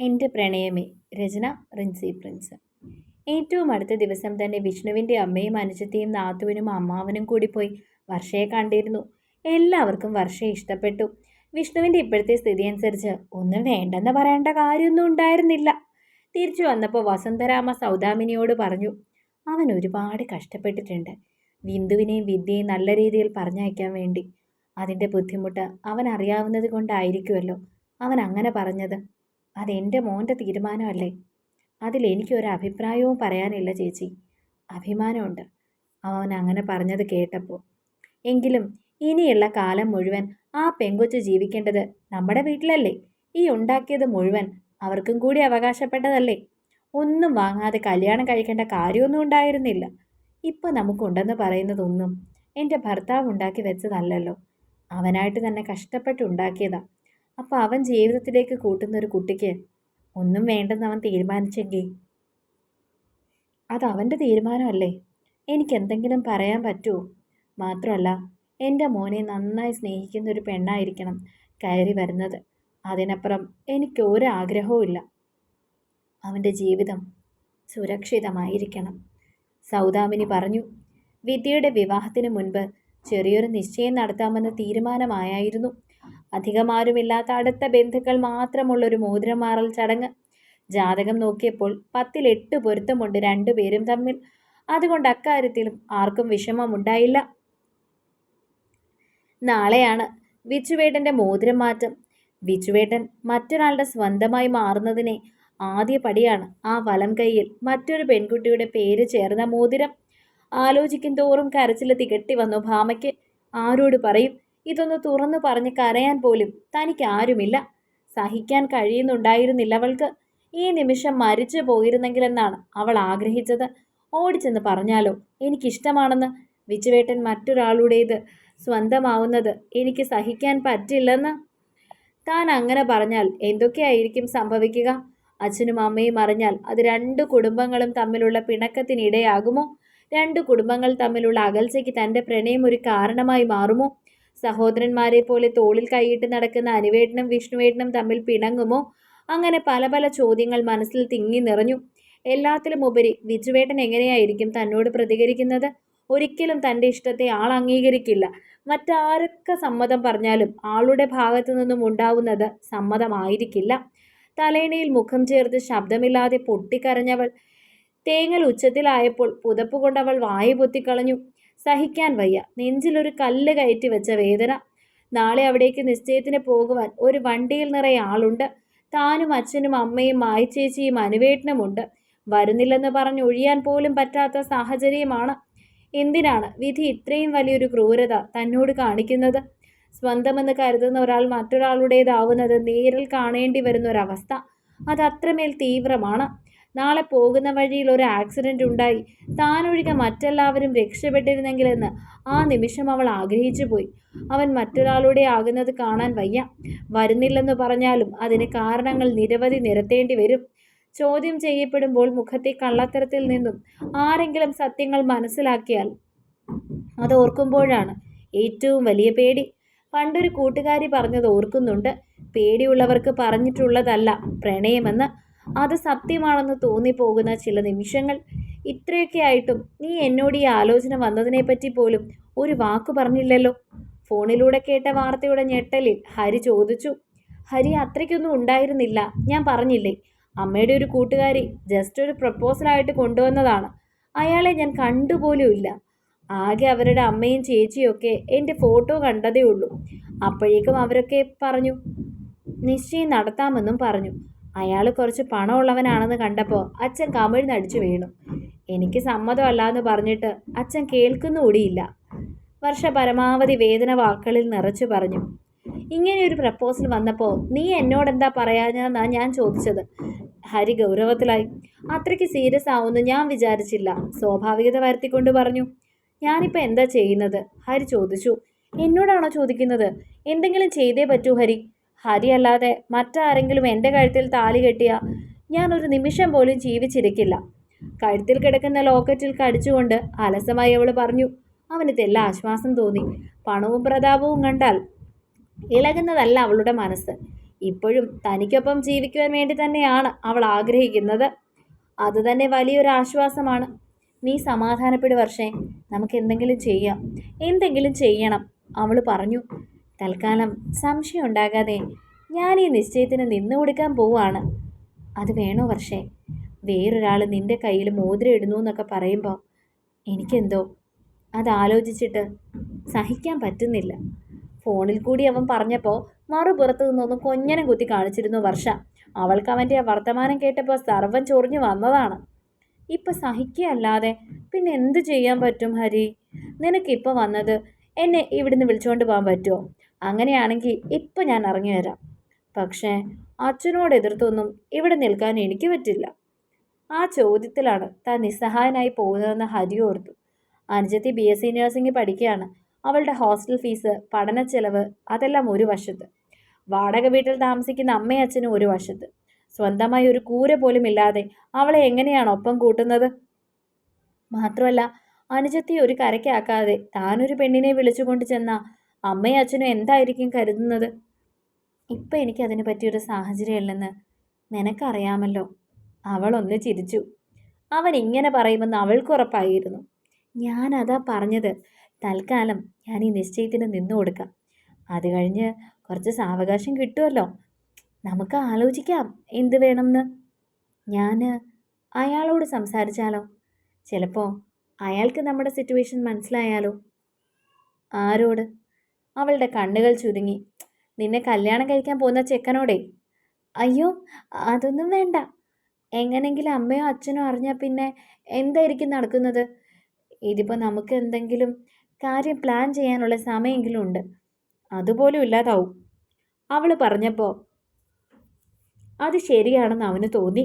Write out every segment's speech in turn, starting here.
എന്റെ പ്രണയമേ രചന റിൻസി പ്രിൻസ്. ഏറ്റവും അടുത്ത ദിവസം തന്നെ വിഷ്ണുവിന്റെ അമ്മയും അനുജത്തെയും നാത്തുവിനും അമ്മാവനും കൂടി പോയി വർഷയെ കണ്ടിരുന്നു. എല്ലാവർക്കും വർഷയെ ഇഷ്ടപ്പെട്ടു. വിഷ്ണുവിന്റെ ഇപ്പോഴത്തെ സ്ഥിതി അനുസരിച്ച് ഒന്നും വേണ്ടെന്ന് പറയേണ്ട കാര്യമൊന്നും ഉണ്ടായിരുന്നില്ല. തിരിച്ചു വന്നപ്പോൾ വസന്തരാമ സൗദാമിനിയോട് പറഞ്ഞു അവൻ ഒരുപാട് കഷ്ടപ്പെട്ടിട്ടുണ്ട്. ബിന്ദുവിനെയും വിദ്യയും നല്ല രീതിയിൽ പറഞ്ഞയക്കാൻ വേണ്ടി. അതിന്റെ ബുദ്ധിമുട്ട് അവൻ അറിയാവുന്നത് കൊണ്ടായിരിക്കുമല്ലോ അവൻ അങ്ങനെ പറഞ്ഞത്. അതെന്റെ മോന്റെ തീരുമാനമല്ലേ? അഭിപ്രായവും പറയാനില്ല ചേച്ചി. അഭിമാനമുണ്ട്. അവൻ അങ്ങനെ പറഞ്ഞത് കേട്ടപ്പോൾ എങ്കിലും ഇനിയുള്ള കാലം മുഴുവൻ ആ പെങ്കൊച്ച് ജീവിക്കേണ്ടത് നമ്മുടെ വീട്ടിലല്ലേ? ഈ ഉണ്ടാക്കിയത് മുഴുവൻ അവർക്കും കൂടി അവകാശപ്പെട്ടതല്ലേ? ഒന്നും വാങ്ങാതെ കല്യാണം കഴിക്കേണ്ട കാര്യമൊന്നും ഉണ്ടായിരുന്നില്ല. ഇപ്പോൾ നമുക്കുണ്ടെന്ന് പറയുന്നതൊന്നും എന്റെ ഭർത്താവ് ഉണ്ടാക്കി വെച്ചതല്ലല്ലോ. അവനായിട്ട് തന്നെ കഷ്ടപ്പെട്ടുണ്ടാക്കിയതാ അപ്പോൾ അവൻ ജീവിതത്തിലേക്ക് കൂട്ടുന്ന ഒരു കുട്ടിക്ക് ഒന്നും വേണ്ടെന്ന് അവൻ തീരുമാനിച്ചെങ്കിൽ? അത് അവന്റെ തീരുമാനമല്ലേ? എനിക്ക് എന്തെങ്കിലും പറയാൻ പറ്റുമോ മാത്രമല്ല എന്റെ മോനെ നന്നായി സ്നേഹിക്കുന്ന ഒരു പെണ്ണായിരിക്കണം കയറി വരുന്നത്. അതിനപ്പുറം എനിക്ക് ഒരാഗ്രഹവും ഇല്ല. അവന്റെ ജീവിതം സുരക്ഷിതമായിരിക്കണം. സൗദാമിനി പറഞ്ഞു വിദ്യയുടെ വിവാഹത്തിന് മുൻപ് ചെറിയൊരു നിശ്ചയം നടത്താമെന്ന് തീരുമാനമായായിരുന്നു അധികമാരുമില്ലാത്ത അടുത്ത ബന്ധുക്കൾ മാത്രമുള്ളൊരു മോതിരം മാറൽ ചടങ്ങ്. ജാതകം നോക്കിയപ്പോൾ പത്തിൽ എട്ട് പൊരുത്തമുണ്ട് രണ്ടുപേരും തമ്മിൽ. അതുകൊണ്ട് അക്കാര്യത്തിലും ആർക്കും വിഷമമുണ്ടായില്ല. നാളെയാണ് വിച്ചുവേട്ടന്റെ മോതിരം മാറ്റം വിച്ചുവേട്ടൻ മറ്റൊരാളുടെ സ്വന്തമായി മാറുന്നതിനെ ആദ്യ പടിയാണ് ആ വലം കൈയിൽ മറ്റൊരു പെൺകുട്ടിയുടെ പേര് ചേർന്ന മോതിരം. ആലോചിക്കും തോറും കരച്ചിൽ തികട്ടി വന്നു ഭാമയ്ക്ക്. ആരോട് പറയും? ഇതൊന്ന് തുറന്നു പറഞ്ഞ് കരയാൻ പോലും തനിക്ക് ആരുമില്ല. സഹിക്കാൻ കഴിയുന്നുണ്ടായിരുന്നില്ല അവൾക്ക്. ഈ നിമിഷം മരിച്ചു പോയിരുന്നെങ്കിലെന്നാണ് അവൾ ആഗ്രഹിച്ചത്. ഓടിച്ചെന്ന് പറഞ്ഞാലോ? എനിക്കിഷ്ടമാണെന്ന്. വിച്ചുവേട്ടൻ മറ്റൊരാളുടേത് സ്വന്തമാവുന്നത് എനിക്ക് സഹിക്കാൻ പറ്റില്ലെന്ന്. താൻ അങ്ങനെ പറഞ്ഞാൽ എന്തൊക്കെയായിരിക്കും സംഭവിക്കുക? അച്ഛനും അമ്മയും അറിഞ്ഞാൽ അത് രണ്ട് കുടുംബങ്ങളും തമ്മിലുള്ള പിണക്കത്തിനിടയാകുമോ? രണ്ട് കുടുംബങ്ങൾ തമ്മിലുള്ള അകൽച്ചയ്ക്ക് തന്റെ പ്രണയം ഒരു കാരണമായി മാറുമോ? സഹോദരന്മാരെ പോലെ തോളിൽ കൈയിട്ട് നടക്കുന്ന അനുവേട്ടനും വിഷ്ണുവേട്ടനും തമ്മിൽ പിണങ്ങുമോ? അങ്ങനെ പല പല ചോദ്യങ്ങൾ മനസ്സിൽ തിങ്ങി നിറഞ്ഞു. എല്ലാത്തിലും ഉപരി വിജുവേട്ടൻ എങ്ങനെയായിരിക്കും തന്നോട് പ്രതികരിക്കുന്നത്? ഒരിക്കലും തന്റെ ഇഷ്ടത്തെ ആൾ അംഗീകരിക്കില്ല. മറ്റാരൊക്കെ സമ്മതം പറഞ്ഞാലും ആളുടെ ഭാഗത്തു നിന്നും ഉണ്ടാവുന്നത് സമ്മതമായിരിക്കില്ല. തലേണയിൽ മുഖം ചേർത്ത് ശബ്ദമില്ലാതെ പൊട്ടിക്കരഞ്ഞവൾ തേങ്ങൽ ഉച്ചത്തിലായപ്പോൾ പുതപ്പ് കൊണ്ടവൾ വായു പൊത്തിക്കളഞ്ഞു. സഹിക്കാൻ വയ്യ. നെഞ്ചിലൊരു കല്ല് കയറ്റി വെച്ച വേദന. നാളെ അവിടേക്ക് നിശ്ചയത്തിന് പോകുവാൻ ഒരു വണ്ടിയിൽ നിറയെ ആളുണ്ട്. താനും അച്ഛനും അമ്മയും മായച്ചേച്ചിയും അനുവേട്ടനുമുണ്ട്. വരുന്നില്ലെന്ന് പറഞ്ഞ് ഒഴിയാൻ പോലും പറ്റാത്ത സാഹചര്യമാണ്. എന്തിനാണ് വിധി ഇത്രയും വലിയൊരു ക്രൂരത തന്നോട് കാണിക്കുന്നത്? സ്വന്തമെന്ന് കരുതുന്ന ഒരാൾ മറ്റൊരാളുടേതാവുന്നത് നേരിൽ കാണേണ്ടി വരുന്ന ഒരവസ്ഥ. അത് അത്രമേൽ തീവ്രമാണ്. നാളെ പോകുന്ന വഴിയിൽ ഒരു ആക്സിഡന്റ് ഉണ്ടായി. താനൊഴികെ മറ്റെല്ലാവരും രക്ഷപ്പെട്ടിരുന്നെങ്കിലെന്ന് ആ നിമിഷം അവൾ ആഗ്രഹിച്ചു പോയി. അവൻ മറ്റൊരാളുടെ ആകുന്നത് കാണാൻ വയ്യ. വരുന്നില്ലെന്ന് പറഞ്ഞാലും അതിന് കാരണങ്ങൾ നിരവധി നിരത്തേണ്ടി വരും. ചോദ്യം ചെയ്യപ്പെടുമ്പോൾ മുഖത്തെ കള്ളത്തരത്തിൽ നിന്നും ആരെങ്കിലും സത്യങ്ങൾ മനസ്സിലാക്കിയാൽ അത് ഓർക്കുമ്പോഴാണ് ഏറ്റവും വലിയ പേടി. പണ്ടൊരു കൂട്ടുകാരി പറഞ്ഞത് ഓർക്കുന്നുണ്ട്. പേടിയുള്ളവർക്ക് പറഞ്ഞിട്ടുള്ളതല്ല പ്രണയമെന്ന്. അത് സത്യമാണെന്ന് തോന്നിപ്പോകുന്ന ചില നിമിഷങ്ങൾ. ഇത്രയൊക്കെ ആയിട്ടും നീ എന്നോട് ഈ ആലോചന വന്നതിനെപ്പറ്റി പോലും ഒരു വാക്ക് പറഞ്ഞില്ലല്ലോ. ഫോണിലൂടെ കേട്ട വാർത്തയുടെ ഞെട്ടലിൽ ഹരി ചോദിച്ചു. ഹരി അത്രയ്ക്കൊന്നും ഉണ്ടായിരുന്നില്ല. ഞാൻ പറഞ്ഞില്ലേ അമ്മയുടെ ഒരു കൂട്ടുകാരി ജസ്റ്റ് ഒരു പ്രപ്പോസലായിട്ട് കൊണ്ടുവന്നതാണ്. അയാളെ ഞാൻ കണ്ടുപോലുമില്ല ആകെ അവരുടെ അമ്മയും ചേച്ചിയും ഒക്കെ എന്റെ ഫോട്ടോ കണ്ടതേ ഉള്ളൂ. അപ്പോഴേക്കും അവരൊക്കെ പറഞ്ഞു നിശ്ചയം നടത്താമെന്നും പറഞ്ഞു. അയാൾ കുറച്ച് പണമുള്ളവനാണെന്ന് കണ്ടപ്പോൾ അച്ഛൻ കമിഴ്ന്നടിച്ചു വീണു. എനിക്ക് സമ്മതമല്ല എന്ന് പറഞ്ഞിട്ട് അച്ഛൻ കേൾക്കുന്നുകൂടിയില്ല വർഷ പരമാവധി വേദന വാക്കുകളിൽ നിറച്ചു പറഞ്ഞു. ഇങ്ങനെ ഒരു പ്രപ്പോസൽ വന്നപ്പോൾ നീ എന്നോട് എന്താ പറയാനാ ഞാൻ ചോദിച്ചത്. ഹരി ഗൗരവത്തിലായി. അത്രയ്ക്ക് സീരിയസ് ആവുമെന്ന് ഞാൻ വിചാരിച്ചില്ല. സ്വാഭാവികത വരുത്തിക്കൊണ്ട് പറഞ്ഞു. ഞാനിപ്പോൾ എന്താ ചെയ്യുന്നത്? ഹരി ചോദിച്ചു. എന്നോടാണോ ചോദിക്കുന്നത്? എന്തെങ്കിലും ചെയ്തേ പറ്റൂ ഹരി. ഹരി അല്ലാതെ മറ്റാരെങ്കിലും എന്റെ കഴുത്തിൽ താലി കെട്ടിയ ഞാനൊരു നിമിഷം പോലും ജീവിച്ചിരിക്കില്ല. കഴുത്തിൽ കിടക്കുന്ന ലോക്കറ്റിൽ കടിച്ചുകൊണ്ട് അലസമായി അവൾ പറഞ്ഞു അവന് തെല്ല ആശ്വാസം തോന്നി. പണവും പ്രതാപവും കണ്ടാൽ ഇളകുന്നതല്ല അവളുടെ മനസ്സ്. ഇപ്പോഴും തനിക്കൊപ്പം ജീവിക്കുവാൻ വേണ്ടി തന്നെയാണ് അവൾ ആഗ്രഹിക്കുന്നത്. അതുതന്നെ വലിയൊരു ആശ്വാസമാണ്. നീ സമാധാനപ്പെടു വർഷേ. നമുക്ക് എന്തെങ്കിലും ചെയ്യാം. എന്തെങ്കിലും ചെയ്യണം അവൾ പറഞ്ഞു. തൽക്കാലം സംശയം ഉണ്ടാകാതെ ഞാൻ ഈ നിശ്ചയത്തിന് നിന്നു കൊടുക്കാൻ പോവാണ് അത് വേണോ വർഷേ? വേറൊരാൾ നിന്റെ കയ്യിൽ മോതിരം ഇടുന്നു എന്നൊക്കെ പറയുമ്പോൾ എനിക്കെന്തോ? അതാലോചിച്ചിട്ട് സഹിക്കാൻ പറ്റുന്നില്ല. ഫോണിൽ കൂടി അവൻ പറഞ്ഞപ്പോൾ മറുപുറത്ത് നിന്നൊന്ന് കൊഞ്ഞനം കുത്തി കാണിച്ചിരുന്നു വർഷ. അവൾക്ക് അവന്റെ ആ വർത്തമാനം കേട്ടപ്പോൾ സർവം ചൊറിഞ്ഞു വന്നതാണ്. ഇപ്പം സഹിക്കുകയല്ലാതെ പിന്നെ എന്ത് ചെയ്യാൻ പറ്റും ഹരി? നിനക്കിപ്പോൾ വന്നത് എന്നെ ഇവിടുന്ന് വിളിച്ചുകൊണ്ട് പോകാൻ പറ്റുമോ അങ്ങനെയാണെങ്കിൽ ഇപ്പം ഞാൻ ഇറങ്ങി വരാം. പക്ഷേ അച്ഛനോട് എതിർത്തൊന്നും ഇവിടെ നിൽക്കാൻ എനിക്ക് പറ്റില്ല. ആ ചോദ്യത്തിലാണ് താൻ നിസ്സഹായനായി പോകുന്നതെന്ന് ഹരി ഓർത്തു. അനുജത്തി ബി. എസ്. സി. നഴ്സിംഗ് പഠിക്കുകയാണ്. അവളുടെ ഹോസ്റ്റൽ ഫീസ് പഠന ചെലവ് അതെല്ലാം ഒരു വശത്ത്. വാടക വീട്ടിൽ താമസിക്കുന്ന അമ്മയും അച്ഛനും ഒരു വശത്ത്. സ്വന്തമായി ഒരു കൂര പോലും ഇല്ലാതെ അവളെ എങ്ങനെയാണ് ഒപ്പം കൂട്ടുന്നത്? മാത്രമല്ല അനുജത്തി ഒരു കരയ്ക്കാക്കാതെ താനൊരു പെണ്ണിനെ വിളിച്ചുകൊണ്ട് ചെന്ന അമ്മയും അച്ഛനും എന്തായിരിക്കും കരുതുന്നത്? ഇപ്പം എനിക്ക് അതിന് പറ്റിയൊരു സാഹചര്യമല്ലെന്ന് നിനക്കറിയാമല്ലോ. അവളൊന്ന് ചിരിച്ചു. അവൻ ഇങ്ങനെ പറയുമെന്ന് അവൾക്ക് ഉറപ്പായിരുന്നു. ഞാനതാ പറഞ്ഞത്. തൽക്കാലം ഞാൻ ഈ നിശ്ചയത്തിന് നിന്നു കൊടുക്കാം. അത് കഴിഞ്ഞ് കുറച്ച് സാവകാശം കിട്ടുമല്ലോ നമുക്ക് ആലോചിക്കാം എന്ത് വേണമെന്ന്. ഞാൻ അയാളോട് സംസാരിച്ചാലോ? ചിലപ്പോൾ അയാൾക്ക് നമ്മുടെ സിറ്റുവേഷൻ മനസ്സിലായാലോ? ആരോട്? അവളുടെ കണ്ണുകൾ ചുരുങ്ങി. നിന്നെ കല്യാണം കഴിക്കാൻ പോകുന്ന ചെക്കനോടെ? അയ്യോ അതൊന്നും വേണ്ട. എങ്ങനെങ്കിലും അമ്മയോ അച്ഛനോ അറിഞ്ഞാൽ പിന്നെ എന്തായിരിക്കും നടക്കുന്നത്? ഇതിപ്പോൾ നമുക്ക് എന്തെങ്കിലും കാര്യം പ്ലാൻ ചെയ്യാനുള്ള സമയമെങ്കിലും ഉണ്ട്. അതുപോലും ഇല്ലാതാവും. അവൾ പറഞ്ഞപ്പോൾ അത് ശരിയാണെന്ന് അവന് തോന്നി.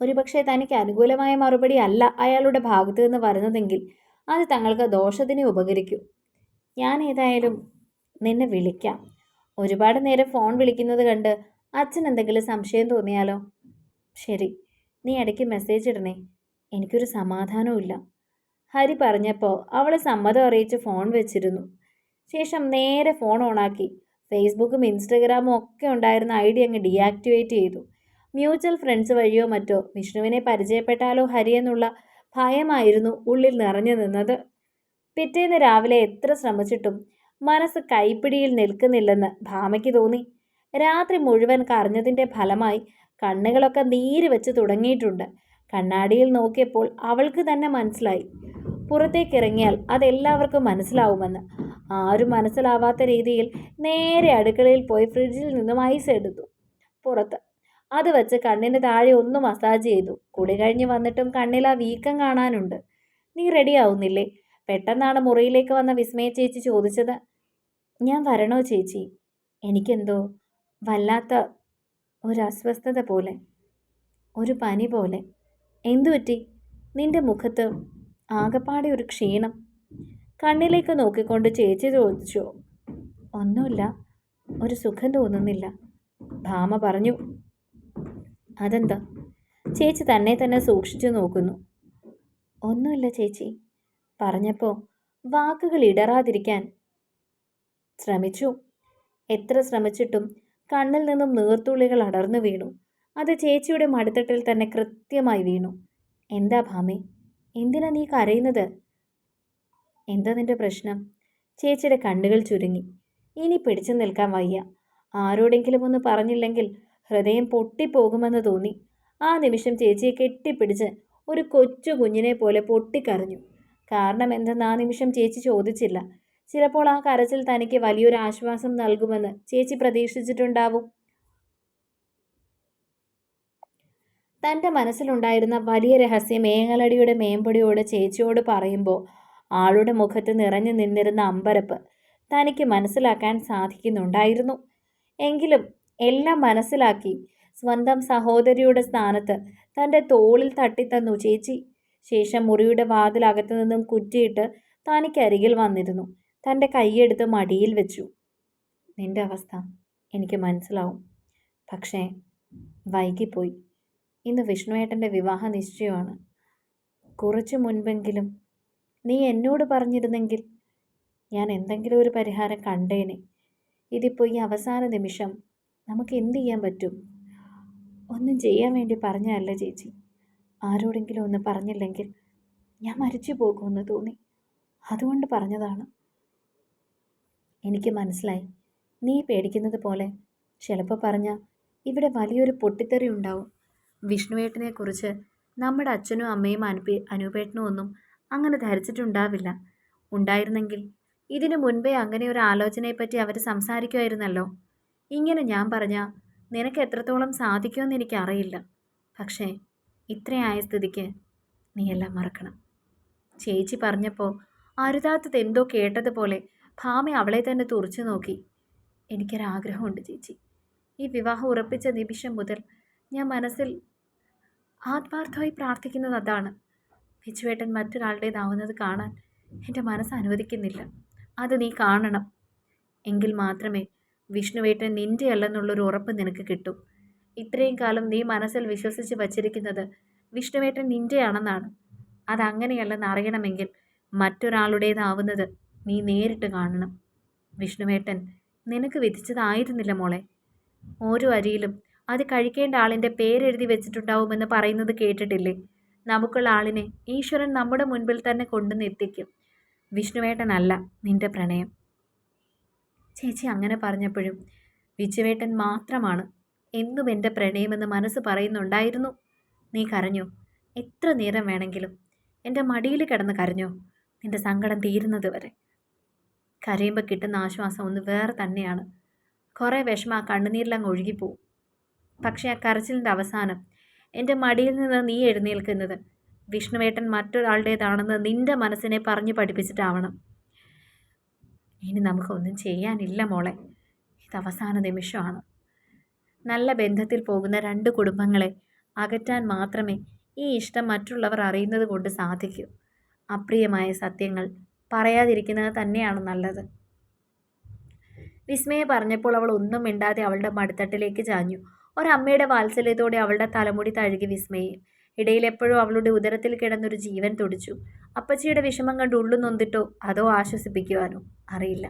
ഒരുപക്ഷെ തനിക്ക് അനുകൂലമായ മറുപടി അല്ല അയാളുടെ ഭാഗത്തു നിന്ന് വരുന്നതെങ്കിൽ അത് തങ്ങൾക്ക് ദോഷത്തിനെ ഉപകരിക്കും. ഞാൻ ഏതായാലും നിന്നെ വിളിക്കാം. ഒരുപാട് നേരം ഫോൺ വിളിക്കുന്നത് കണ്ട് അച്ഛൻ എന്തെങ്കിലും സംശയം തോന്നിയാലോ? ശരി നീ ഇടയ്ക്ക് മെസ്സേജ് ഇടണേ. എനിക്കൊരു സമാധാനവുമില്ല. ഹരി പറഞ്ഞപ്പോൾ അവൾ സമ്മതം അറിയിച്ച് ഫോൺ വെച്ചിരുന്നു. ശേഷം നേരെ ഫോൺ ഓണാക്കി ഫേസ്ബുക്കും ഇൻസ്റ്റഗ്രാമും ഒക്കെ ഉണ്ടായിരുന്ന ഐ ഡി അങ്ങ് ഡീആക്ടിവേറ്റ് ചെയ്തു. മ്യൂച്വൽ ഫ്രണ്ട്സ് വഴിയോ മറ്റോ വിഷ്ണുവിനെ പരിചയപ്പെട്ടാലോ ഹരി എന്നുള്ള ഭയമായിരുന്നു ഉള്ളിൽ നിറഞ്ഞു നിന്നത്. പിറ്റേന്ന് രാവിലെ എത്ര ശ്രമിച്ചിട്ടും മനസ്സ് കൈപ്പിടിയിൽ നിൽക്കുന്നില്ലെന്ന് ഭാമയ്ക്ക് തോന്നി. രാത്രി മുഴുവൻ കരഞ്ഞതിന്റെ ഫലമായി കണ്ണുകളൊക്കെ നീര് വെച്ച് തുടങ്ങിയിട്ടുണ്ട്. കണ്ണാടിയിൽ നോക്കിയപ്പോൾ അവൾക്ക് തന്നെ മനസ്സിലായി. പുറത്തേക്ക് ഇറങ്ങിയാൽ അതെല്ലാവർക്കും മനസ്സിലാവുമെന്ന്. ആരും മനസ്സിലാവാത്ത രീതിയിൽ നേരെ അടുക്കളയിൽ പോയി ഫ്രിഡ്ജിൽ നിന്നും ഐസ് എടുത്തു. പുറത്ത്. അത് വെച്ച് കണ്ണിന് താഴെ ഒന്ന് മസാജ് ചെയ്തു. കുടി കഴിഞ്ഞ് വന്നിട്ടും കണ്ണിൽ ആ വീക്കം കാണാനുണ്ട്. നീ റെഡി ആവുന്നില്ലേ? പെട്ടെന്നാണ് മുറിയിലേക്ക് വന്ന വിസ്മയ ചേച്ചി ചോദിച്ചത്. ഞാൻ വരണോ ചേച്ചി? എനിക്കെന്തോ വല്ലാത്ത ഒരു അസ്വസ്ഥത പോലെ ഒരു പനി പോലെ. എന്തു പറ്റി നിന്റെ മുഖത്ത് ആകപ്പാടെ ഒരു ക്ഷീണം. കണ്ണിലേക്ക് നോക്കിക്കൊണ്ട് ചേച്ചി ചോദിച്ചു. ഒന്നുമില്ല ഒരു സുഖം തോന്നുന്നില്ല. ഭാമ പറഞ്ഞു. അതെന്താ? ചേച്ചി തന്നെ തന്നെ സൂക്ഷിച്ചു നോക്കുന്നു. ഒന്നുമില്ല ചേച്ചി. പറഞ്ഞപ്പോൾ വാക്കുകൾ ഇടറാതിരിക്കാൻ ശ്രമിച്ചു. എത്ര ശ്രമിച്ചിട്ടും കണ്ണിൽ നിന്നും നീർത്തുള്ളികൾ അടർന്നു വീണു. അത് ചേച്ചിയുടെ മടുത്തട്ടിൽ തന്നെ കൃത്യമായി വീണു. എന്താ ഭാമി? എന്തിനാ നീ കരയുന്നത്? എന്താ നിന്റെ പ്രശ്നം? ചേച്ചിയുടെ കണ്ണുകൾ ചുരുങ്ങി. ഇനി പിടിച്ചു നിൽക്കാൻ വയ്യ. ആരോടെങ്കിലും ഒന്ന് പറഞ്ഞില്ലെങ്കിൽ ഹൃദയം പൊട്ടിപ്പോകുമെന്ന് തോന്നി. ആ നിമിഷം ചേച്ചിയെ കെട്ടിപ്പിടിച്ച് ഒരു കൊച്ചു കുഞ്ഞിനെ പോലെ പൊട്ടിക്കരഞ്ഞു. കാരണം എന്തെന്ന് ആ നിമിഷം ചേച്ചി ചോദിച്ചില്ല. ചിലപ്പോൾ ആ കരച്ചിൽ തനിക്ക് വലിയൊരു ആശ്വാസം നൽകുമെന്ന് ചേച്ചി പ്രതീക്ഷിച്ചിട്ടുണ്ടാവും. തന്റെ മനസ്സിലുണ്ടായിരുന്ന വലിയ രഹസ്യം ഏങ്ങലടിയുടെ മേമ്പൊടിയോട് ചേച്ചിയോട് പറയുമ്പോൾ ആളുടെ മുഖത്ത് നിറഞ്ഞു നിന്നിരുന്ന അമ്പരപ്പ് തനിക്ക് മനസ്സിലാക്കാൻ സാധിക്കുന്നുണ്ടായിരുന്നു. എങ്കിലും എല്ലാം മനസ്സിലാക്കി സ്വന്തം സഹോദരിയുടെ സ്ഥാനത്ത് തന്റെ തോളിൽ തട്ടിത്തന്നു ചേച്ചി. ശേഷം മുറിയുടെ വാതിലകത്തു നിന്നും കുറ്റിയിട്ട് തനിക്കരികിൽ വന്നിരുന്നു. തന്റെ കൈയെടുത്ത് മടിയിൽ വെച്ചു. നിന്റെ അവസ്ഥ എനിക്ക് മനസ്സിലാവും. പക്ഷേ വൈകിപ്പോയി. ഇന്ന് വിഷ്ണുവേട്ടന്റെ വിവാഹ നിശ്ചയമാണ്. കുറച്ചു മുൻപെങ്കിലും നീ എന്നോട് പറഞ്ഞിരുന്നെങ്കിൽ ഞാൻ എന്തെങ്കിലും ഒരു പരിഹാരം കണ്ടേനെ. ഇതിപ്പോൾ ഈ അവസാന നിമിഷം നമുക്ക് എന്ത് ചെയ്യാൻ പറ്റും? ഒന്നും ചെയ്യാൻ വേണ്ടി പറഞ്ഞതല്ല ചേച്ചി. ആരോടെങ്കിലും ഒന്ന് പറഞ്ഞില്ലെങ്കിൽ ഞാൻ മരിച്ചു പോകുമെന്ന് തോന്നി. അതുകൊണ്ട് പറഞ്ഞതാണ്. എനിക്ക് മനസ്സിലായി. നീ പേടിക്കുന്നത് പോലെ ചിലപ്പോൾ പറഞ്ഞാൽ ഇവിടെ വലിയൊരു പൊട്ടിത്തെറി ഉണ്ടാവും. വിഷ്ണുവേട്ടനെക്കുറിച്ച് നമ്മുടെ അച്ഛനും അമ്മയും അനുപേ അനുപേട്ടനും ഒന്നും അങ്ങനെ ധരിച്ചിട്ടുണ്ടാവില്ല. ഉണ്ടായിരുന്നെങ്കിൽ ഇതിനു മുൻപേ അങ്ങനെ ഒരു ആലോചനയെപ്പറ്റി അവർ സംസാരിക്കുമായിരുന്നല്ലോ. ഇങ്ങനെ ഞാൻ പറഞ്ഞാൽ നിനക്ക് എത്രത്തോളം സാധിക്കുമെന്ന് എനിക്കറിയില്ല. പക്ഷേ ഇത്രയായ സ്ഥിതിക്ക് നീയെല്ലാം മറക്കണം. ചേച്ചി പറഞ്ഞപ്പോൾ അരുതാത്തത് എന്തോ കേട്ടതുപോലെ ഭാമ അവളെ തന്നെ തുറച്ചു നോക്കി. എനിക്കൊരാഗ്രഹമുണ്ട് ചേച്ചി. ഈ വിവാഹം ഉറപ്പിച്ച നിമിഷം മുതൽ ഞാൻ മനസ്സിൽ ആത്മാർത്ഥമായി പ്രാർത്ഥിക്കുന്നത് അതാണ്. പിച്ചുവേട്ടൻ മറ്റൊരാളുടേതാവുന്നത് കാണാൻ എന്റെ മനസ്സ് അനുവദിക്കുന്നില്ല. അത് നീ കാണണം. എങ്കിൽ മാത്രമേ വിഷ്ണുവേട്ടൻ നിന്റെ അല്ലെന്നുള്ളൊരു ഉറപ്പ് നിനക്ക് കിട്ടും. ഇത്രയും കാലം നീ മനസ്സിൽ വിശ്വസിച്ച് വച്ചിരിക്കുന്നത് വിഷ്ണുവേട്ടൻ നിന്റെയാണെന്നാണ് അതങ്ങനെയല്ലെന്ന് അറിയണമെങ്കിൽ മറ്റൊരാളുടേതാവുന്നത് നീ നേരിട്ട് കാണണം. വിഷ്ണുവേട്ടൻ നിനക്ക് വിധിച്ചതായിരുന്നില്ല മോളെ. ഓരോ അരിയിലും അത് കഴിക്കേണ്ട ആളിന്റെ പേരെഴുതി വെച്ചിട്ടുണ്ടാവുമെന്ന് പറയുന്നത് കേട്ടിട്ടില്ലേ? നമുക്കുള്ള ആളിനെ ഈശ്വരൻ നമ്മുടെ മുൻപിൽ തന്നെ കൊണ്ടുവന്ന് എത്തിക്കും വിഷ്ണുവേട്ടനല്ല നിന്റെ പ്രണയം. ചേച്ചി അങ്ങനെ പറഞ്ഞപ്പോഴും വിജുവേട്ടൻ മാത്രമാണ് എന്നും എന്റെ പ്രണയമെന്ന് മനസ്സ് പറയുന്നുണ്ടായിരുന്നു. നീ കരഞ്ഞോ? എത്ര നേരം വേണമെങ്കിലും. എന്റെ മടിയിൽ കിടന്ന് കരഞ്ഞോ? നിന്റെ സങ്കടം തീരുന്നത് വരെ. കരയുമ്പോൾ കിട്ടുന്ന ആശ്വാസം ഒന്ന് വേറെ തന്നെയാണ്. കുറേ വിഷമം ആ കണ്ണുനീരിലങ്ങ് ഒഴുകിപ്പോവും. പക്ഷേ ആ കരച്ചിലിന്റെ അവസാനം എന്റെ മടിയിൽ നിന്ന് നീ എഴുന്നേൽക്കുന്നത് വിഷ്ണുവേട്ടൻ മറ്റൊരാളുടേതാണെന്ന് നിന്റെ മനസ്സിനെ പറഞ്ഞു പഠിപ്പിച്ചിട്ടാവണം. ഇനി നമുക്കൊന്നും ചെയ്യാനില്ല മോളെ. ഇത് അവസാന നിമിഷമാണ്. നല്ല ബന്ധത്തിൽ പോകുന്ന രണ്ട് കുടുംബങ്ങളെ അകറ്റാൻ മാത്രമേ ഈ ഇഷ്ടം മറ്റുള്ളവർ അറിയുന്നത് കൊണ്ട് സാധിക്കൂ. അപ്രിയമായ സത്യങ്ങൾ പറയാതിരിക്കുന്നത് തന്നെയാണ് നല്ലത്. വിസ്മയെ പറഞ്ഞപ്പോൾ അവൾ ഒന്നും മിണ്ടാതെ അവളുടെ മടിത്തട്ടിലേക്ക് ചാഞ്ഞു. ഒരമ്മയുടെ വാത്സല്യത്തോടെ അവളുടെ തലമുടി തഴുകി വിസ്മയെ ഇടയിൽ എപ്പോഴും അവളുടെ ഉദരത്തിൽ കിടന്നൊരു ജീവൻ തുടിച്ചു. അപ്പച്ചിയുടെ വിഷമം കണ്ട് ഉള്ളു നൊന്തിട്ടോ അതോ ആശ്വസിപ്പിക്കുവാനോ? അറിയില്ല.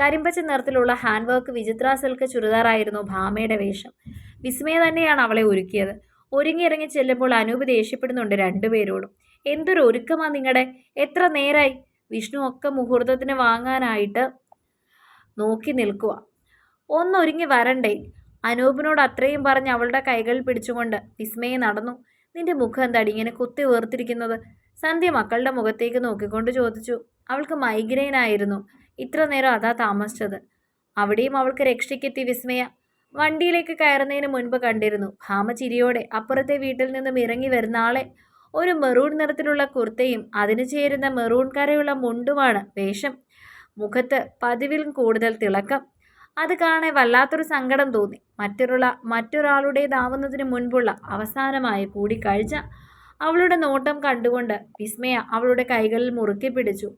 കരിമ്പച്ച നിറത്തിലുള്ള ഹാൻഡ് വർക്ക് വിചിത്ര സിൽക്ക് ചുരിദാറായിരുന്നു ഭാമയുടെ വേഷം. വിസ്മയ തന്നെയാണ് അവളെ ഒരുക്കിയത്. ഒരുങ്ങിയിറങ്ങി ചെല്ലുമ്പോൾ അനൂപ് ദേഷ്യപ്പെടുന്നുണ്ട് രണ്ടുപേരോടും. എന്തൊരു ഒരുക്കമാ നിങ്ങളുടെ എത്ര നേരായി? വിഷ്ണു ഒക്കെ മുഹൂർത്തത്തിന് വാങ്ങാനായിട്ട് നോക്കി നിൽക്കുക. ഒന്നൊരുങ്ങി വരണ്ടേ? അനൂപിനോട് അത്രയും പറഞ്ഞ് അവളുടെ കൈകൾ പിടിച്ചുകൊണ്ട് വിസ്മയെ നടന്നു. നിന്റെ മുഖം എന്താടി ഇങ്ങനെ കുത്തി വേർത്തിരിക്കുന്നത് സന്ധ്യ മക്കളുടെ മുഖത്തേക്ക് നോക്കിക്കൊണ്ട് ചോദിച്ചു. അവൾക്ക് മൈഗ്രെയിൻ ആയിരുന്നു. ഇത്ര നേരം അതാ താമസിച്ചത്. അവിടെയും അവൾക്ക് രക്ഷയ്ക്കെത്തി വിസ്മയ. വണ്ടിയിലേക്ക് കയറുന്നതിന് മുൻപ് കണ്ടിരുന്നു. ഭാമ ചിരിയോടെ അപ്പുറത്തെ വീട്ടിൽ നിന്നും ഇറങ്ങി വരുന്ന ആളെ. ഒരു മെറൂൺ നിറത്തിലുള്ള കുർത്തയും അതിന് ചേരുന്ന മെറൂൺ കരയുള്ള മുണ്ടുമാണ് വേഷം. മുഖത്ത് പതിവിലും കൂടുതൽ തിളക്കം. അത് കാണെ വല്ലാത്തൊരു സങ്കടം തോന്നി. മറ്റൊരുള്ള മറ്റൊരാളുടേതാവുന്നതിന് മുൻപുള്ള അവസാനമായ കൂടിക്കാഴ്ച അവളുടെ നോട്ടം കണ്ടുകൊണ്ട് വിസ്മയ അവളുടെ കൈകളിൽ മുറുക്കി പിടിച്ചു.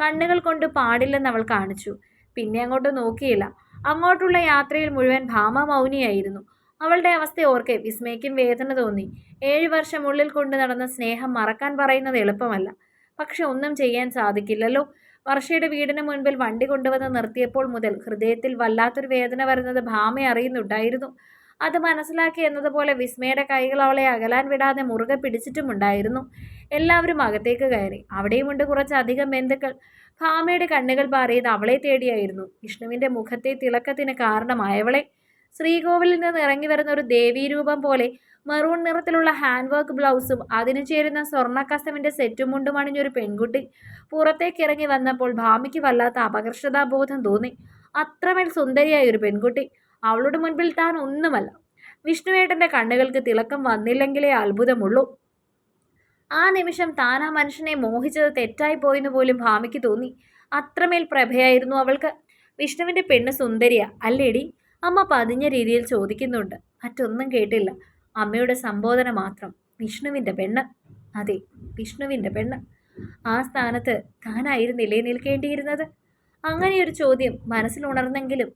കണ്ണുകൾ കൊണ്ട് പാടില്ലെന്ന് അവൾ കാണിച്ചു. പിന്നെ അങ്ങോട്ട് നോക്കിയില്ല. അങ്ങോട്ടുള്ള യാത്രയിൽ മുഴുവൻ ഭാമ മൗനിയായിരുന്നു. അവളുടെ അവസ്ഥ ഓർക്കെ വിസ്മയ്ക്കും വേദന തോന്നി. ഏഴ് വർഷം ഉള്ളിൽ കൊണ്ട് നടന്ന സ്നേഹം മറക്കാൻ പറയുന്നത് എളുപ്പമല്ല. പക്ഷെ ഒന്നും ചെയ്യാൻ സാധിക്കില്ലല്ലോ. വർഷയുടെ വീടിന് മുൻപിൽ വണ്ടി കൊണ്ടുവന്ന് നിർത്തിയപ്പോൾ മുതൽ ഹൃദയത്തിൽ വല്ലാത്തൊരു വേദന വരുന്നത് ഭാമ അറിയുന്നുണ്ടായിരുന്നു. അത് മനസ്സിലാക്കി എന്നതുപോലെ വിസ്മയുടെ കൈകൾ അവളെ അകലാൻ വിടാതെ മുറുകെ പിടിച്ചിട്ടുമുണ്ടായിരുന്നു. എല്ലാവരും അകത്തേക്ക് കയറി. അവിടെയുമുണ്ട് കുറച്ചധികം ബന്ധുക്കൾ. ഭാമയുടെ കണ്ണുകൾ പാറിയത് അവളെ തേടിയായിരുന്നു. വിഷ്ണുവിന്റെ മുഖത്തെ തിളക്കത്തിന് കാരണമായവളെ. ശ്രീകോവിലിൽ നിന്ന് ഇറങ്ങി വരുന്ന ഒരു ദേവീരൂപം പോലെ മെറൂൺ നിറത്തിലുള്ള ഹാൻഡ് വർക്ക് ബ്ലൗസും അതിനു ചേരുന്ന സ്വർണക്കസമിന്റെ സെറ്റും മുണ്ടും അണിഞ്ഞൊരു പെൺകുട്ടി പുറത്തേക്ക് ഇറങ്ങി വന്നപ്പോൾ ഭാമിക്ക് വല്ലാത്ത അപകർഷതാബോധം തോന്നി. അത്രമേൽ സുന്ദരിയായ ഒരു പെൺകുട്ടി. അവളുടെ മുൻപിൽ താൻ ഒന്നുമല്ല. വിഷ്ണുവേട്ടന്റെ കണ്ണുകൾക്ക് തിളക്കം വന്നില്ലെങ്കിലേ അത്ഭുതമുള്ളൂ. ആ നിമിഷം താൻ ആ മനുഷ്യനെ മോഹിച്ചത് തെറ്റായി പോയെന്ന് പോലും ഭാമിക്ക് തോന്നി. അത്രമേൽ പ്രഭയായിരുന്നു അവൾക്ക്. വിഷ്ണുവിന്റെ പെണ്ണ് സുന്ദരിയ അല്ലേടി? അമ്മ പതിഞ്ഞ രീതിയിൽ ചോദിക്കുന്നുണ്ട്. മറ്റൊന്നും കേട്ടില്ല. അമ്മയുടെ സംബോധന മാത്രം. വിഷ്ണുവിന്റെ പെണ്ണ്. അതെ വിഷ്ണുവിന്റെ പെണ്ണ്. ആ സ്ഥാനത്ത് താനായിരുന്നില്ലേ നിൽക്കേണ്ടിയിരുന്നത്? അങ്ങനെയൊരു ചോദ്യം മനസ്സിലുണർന്നെങ്കിലും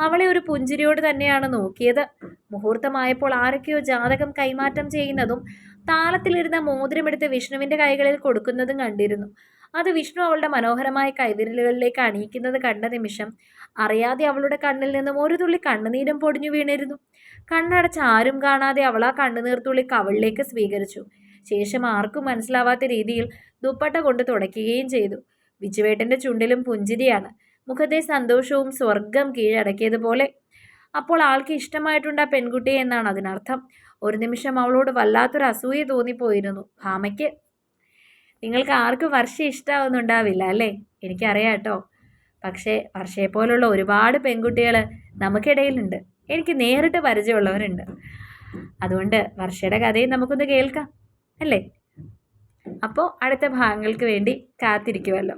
അവളെ ഒരു പുഞ്ചിരിയോട് തന്നെയാണ് നോക്കിയത്. മുഹൂർത്തമായപ്പോൾ ആരൊക്കെയോ ജാതകം കൈമാറ്റം ചെയ്യുന്നതും താളത്തിലിരുന്ന മോതിരമെടുത്ത് വിഷ്ണുവിന്റെ കൈകളിൽ കൊടുക്കുന്നതും കണ്ടിരുന്നു. അത് വിഷ്ണു അവളുടെ മനോഹരമായ കൈവിരലുകളിലേക്ക് അണിയിക്കുന്നത് കണ്ട നിമിഷം അറിയാതെ അവളുടെ കണ്ണിൽ നിന്നും ഒരു തുള്ളി കണ്ണുനീരും പൊടിഞ്ഞു വീണിരുന്നു. കണ്ണടച്ച് ആരും കാണാതെ അവൾ ആ കണ്ണുനീർത്തുള്ളി കവളിലേക്ക് സ്വീകരിച്ചു. ശേഷം ആർക്കും മനസ്സിലാവാത്ത രീതിയിൽ ദുപ്പട്ട കൊണ്ട് തുടയ്ക്കുകയും ചെയ്തു. വിജുവേട്ടന്റെ ചുണ്ടിലും പുഞ്ചിരിയാണ്. മുഖത്തെ സന്തോഷവും സ്വർഗം കീഴടക്കിയതുപോലെ അപ്പോൾ ആൾക്ക് ഇഷ്ടമായിട്ടുണ്ട് ആ പെൺകുട്ടിയെ എന്നാണ് അതിനർത്ഥം. ഒരു നിമിഷം അവളോട് വല്ലാത്തൊരു അസൂയ തോന്നിപ്പോയിരുന്നു. ഭാമയ്ക്ക് നിങ്ങൾക്ക് ആർക്കും വർഷ ഇഷ്ടമാവുന്നുണ്ടാവില്ല അല്ലേ? എനിക്കറിയാം കേട്ടോ. പക്ഷേ വർഷയെപ്പോലുള്ള ഒരുപാട് പെൺകുട്ടികൾ നമുക്കിടയിലുണ്ട്. എനിക്ക് നേരിട്ട് പരിചയമുള്ളവരുണ്ട്. അതുകൊണ്ട് വർഷയുടെ കഥയും നമുക്കൊന്ന് കേൾക്കാം അല്ലേ? അപ്പോൾ അടുത്ത ഭാഗങ്ങൾക്ക് വേണ്ടി കാത്തിരിക്കുമല്ലോ